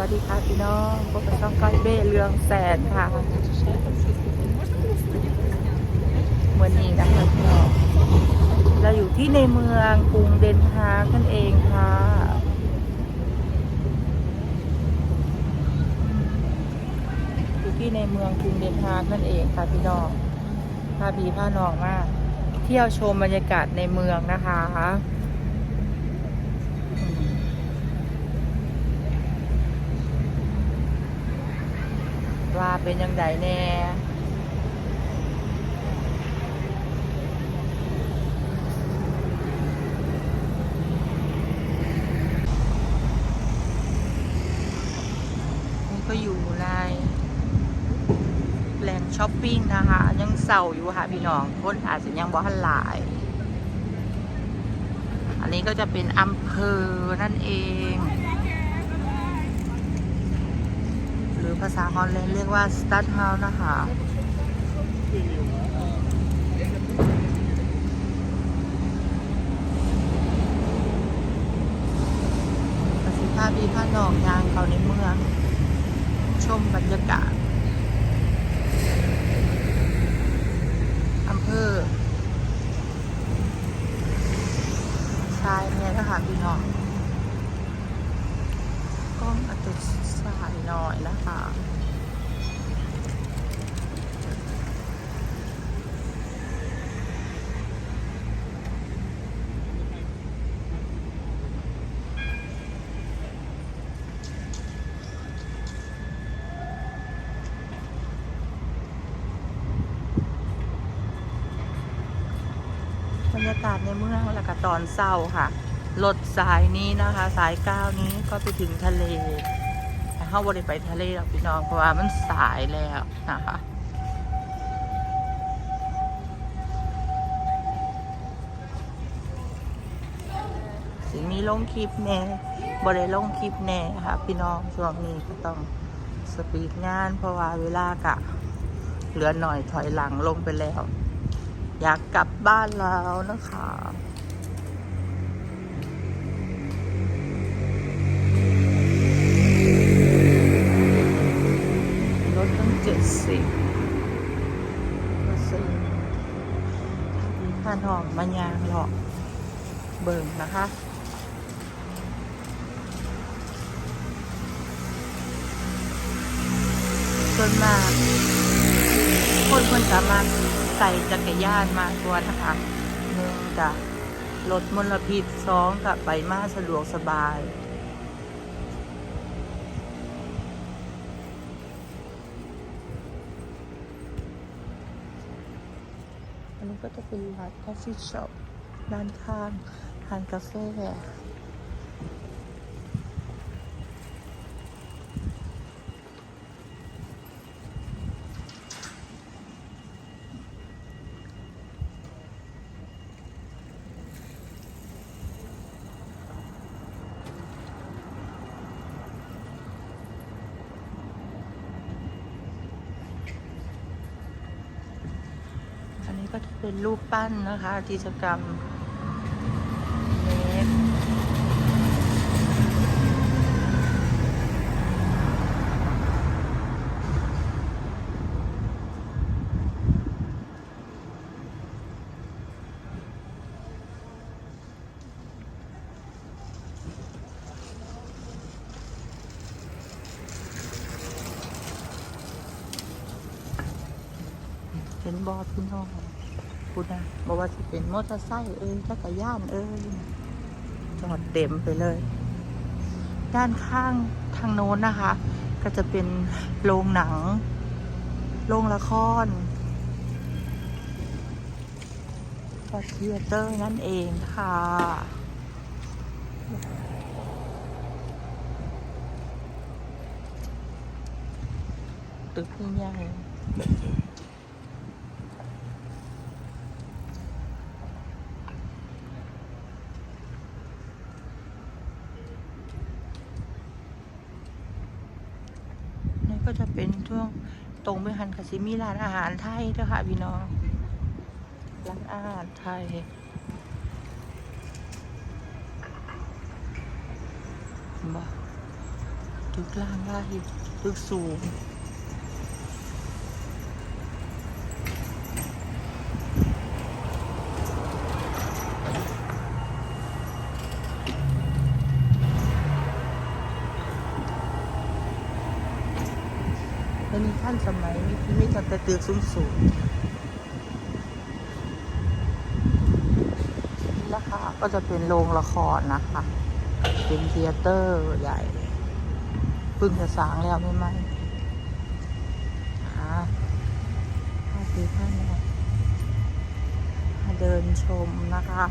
วัสดีค่ะพี่น้องพบกับช่องก้อยเบ้เรืองแสนค่ะ วันนี้นะคะพี่น้องเราอยู่ที่ในเมืองกรุงเดนฮากนั่นเองค่ะอยู่ที่ในเมืองกรุงเดนฮากนั่นเองค่ะพี่น้องพาพีพาน้องมาเที่ยวชมบรรยากาศในเมืองนะคะ ว่าเป็นยังไงแน่นี่ก็อยู่ในแหล่งช้อปปิ้งนะคะ ยังเศร้าอยู่ค่ะพี่น้องคนอาจจะยังบ่ทันหลาย อันนี้ก็จะเป็นอำเภอนั่นเอง หรือ ภาษาฮอลแลนด์เรียกว่า s t a d h o u s e นะคะประสิทธิภาพดีผ้าหนองยางเขาในเมือง ชมบรรยากาศอำเภอชายเนี่ยนะคะพี่น้อง กล้องอาจจะสายหน่อยนะคะบรรยากาศในเมืองแล้วก็ตอนเศร้าค่ะ รถสายนี้นะคะ สายเก้านี้ก็ไปถึงทะเลแต่เข้าบริไปทะเลหรอกพี่น้องเพราะว่ามันสายแล้วนะคะสิมีลงคลิปแน่บริลงคลิปแน่ค่ะ พี่น้องช่วงนี้ก็ต้องสปีดงาน เพราะว่าเวลากะ เหลือหน่อยถอยหลังลงไปแล้ว อยากกลับบ้านแล้วนะคะ สิบรถสิผ่านหอมมายางหรอกเบิ่งนะคะส่วนมากคนคนสามารถใส่จักรยานมาตัวนะคะหนึ่งกับลดมลพิษสองกับไปมาสะดวกสบาย อันนี้ ก็จะเป็นร้านกาแฟช็อปด้านข้างร้านกาแฟ เป็นรูปปั้นนะคะกิจกรรมเล็กเห็นบอพี่น้อง พูดนะบอกว่าจะเป็นมอเตอร์ไซค์เอ้ยจักรยานเอ้ยจอดเต็มไปเลย ด้านข้างทางโน้นนะคะ ก็จะเป็นโรงหนัง โรงละครก็เทเตอร์นั่นเองค่ะตึกใหญ่ ก็จะเป็นช่วงตรงไปหันกับซิมีร้านอาหารไทยด้วยค่ะพี่น้องร้านอาหารไทยบอกตึกล่างได้ตึกสูง แล้วมีท่านสมัยมีที่ไม่แต่ตึกสูงสูงราคาก็จะเป็นโรงละครนะคะ เป็นเทยเตอร์ใหญ่พึ่งจะสร้างแล้วไม่ไหมหาพาดูท่านนะมาเดินชมนะคะ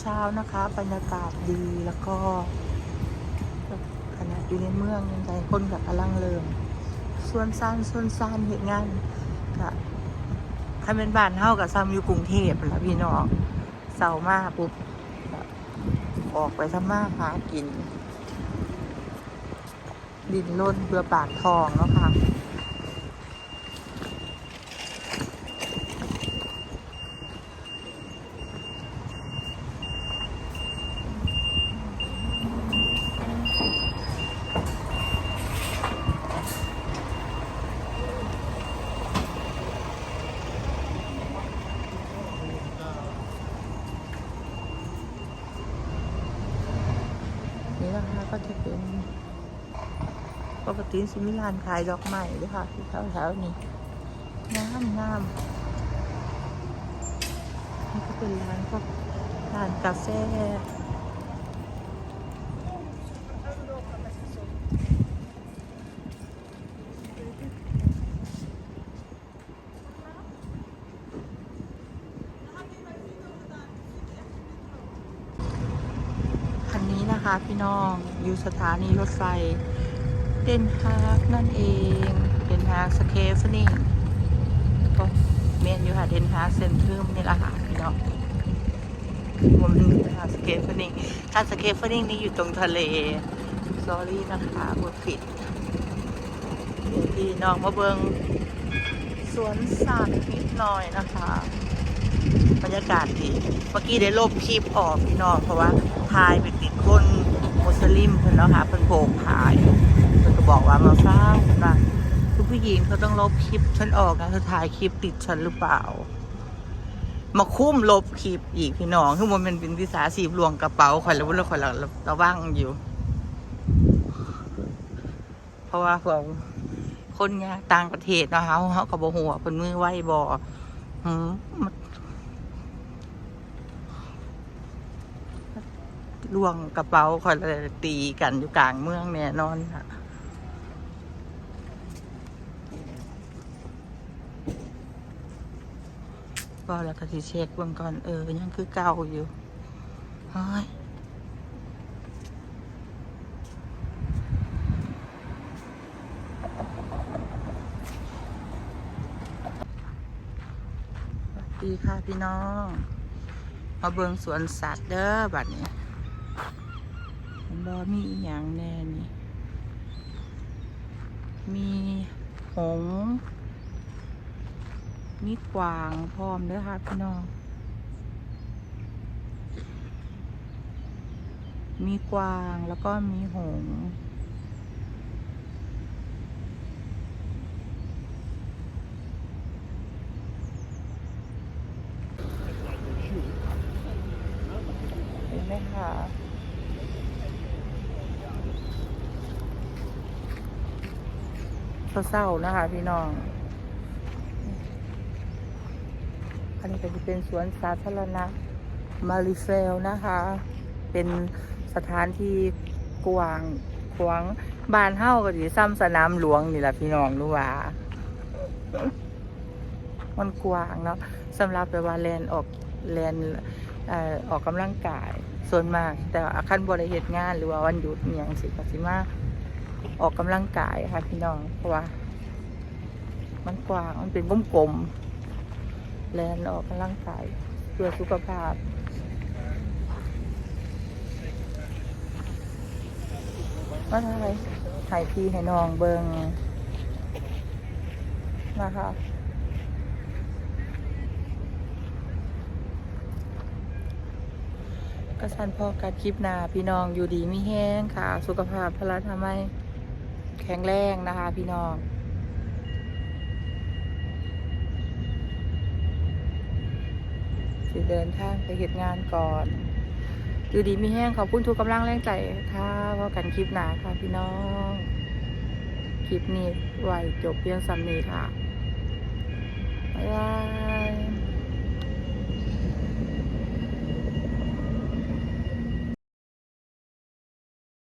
เช้านะคะ บรรยากาศดีแล้วก็ขนาดอยู่ในเมืองยังไงคนกับกำลังเริ่มส่วนซานส่วนซานเหตุงานกับถ้าเป็นบ้านเฮากับซ้ำอยู่กรุงเทพแล้วพี่น้องเสาร์มากปุ๊บออกไปทำมาหากิน ดินล้นเพื่อปากทองเนาะค่ะ นี้นะคะก็จะเป็นปกติสิมิลานขายดอกใหม่ด้วยค่ะที่แถวๆนี้งามงามนี่ก็เป็นร้านพวกร้านกาแฟ คะพี่น้อง อยู่สถานีรถไฟ เดนฮากนั่นเอง เดนฮากสเคฟนิงก็เมนอยู่ค่ะเดนฮากเซนทรัมนี่แหละค่ะพี่น้องผมเป็นเดนฮากสเคฟนิงถ้าสเคฟนิงนี่อยู่ตรงทะเลสอรี่นะคะบดผิดเดี๋ยวพี่น้องมาเบิงสวนสัตว์นิดหน่อยนะคะบรรยากาศดี เมื่อกี้ได้ลบคลิปออกพี่น้องเพราะว่าถ่ายไปติดคน สลิมเพิ่นแล้วค่ะเพิ่นโผกถ่ายเพิ่นก็บอกว่ามาเศร้านะทุกผู้หญิงเขาต้องลบคลิปฉันออกนะเธอถ่ายคลิปติดฉันหรือเปล่า มาคุ้มลบคลิปอีกพี่น้องคือมันเป็นวิสาสีลวงกระเป๋าข่อยแล้วว่าข่อยระระวังอยู่ เพราะว่าพวกคนยากต่างประเทศเนาะเขาเขาก็บ่หัวาเพิ่นมือไหวบ่หืมมัน ล่วงกระเป๋าคอยตีกันอยู่กลางเมืองแน่นอนค่ะก็แล้วก็สิเช็คเบื้องก่อนเออยังคือเก่าอยู่เฮ้ยสวัสดีค่ะพี่น้องมาเบิงสวนสัตว์เด้อบัดนี้ บอมีอีหยังแน่นี่ มีหงมีกวางพร้อมเด้อค่ะพี่น้อง มีกวางแล้วก็มีหงส์เห็นไหมคะ เศร้าๆนะคะ พี่น้อง อันนี้ก็จะเป็นสวนสาธารณะมาริเฟลนะคะ เป็นสถานที่กว้างขวางบานเฮ้าก็ดีซ้ำสนามหลวงนี่แหละพี่น้องรู้ว่ามันกว้างเนาะสำหรับแบบว่าแลนออกแลนออออกกำลังกายส่วนมาก แต่อาคันบริเหตุงานหรือว่าวันหยุดเนียงสิกสิมา ออกกำลังกายค่ะพี่น้องเพราะว่า มันกว้างมันเป็นกลมแลนออกกำลังกายเพื่อสุขภาพก็ได้ถ่ายพี่ให้น้องเบิงนะคะกระสันพอการคลิปหนาพี่น้องอยู่ดีไม่แห้งค่ะ สุขภาพพละทำไม แข็งแรงนะคะพี่น้องสิเดินทางไปเหตุงานก่อนอยู่ดีมีแห้งขอบคุณทุกกำลังแรงใจค่ะพอกันคลิปหนาค่ะพี่น้อง คลิปนี้ไว้จบเพียงสำนีค่ะ บ๊ายบาย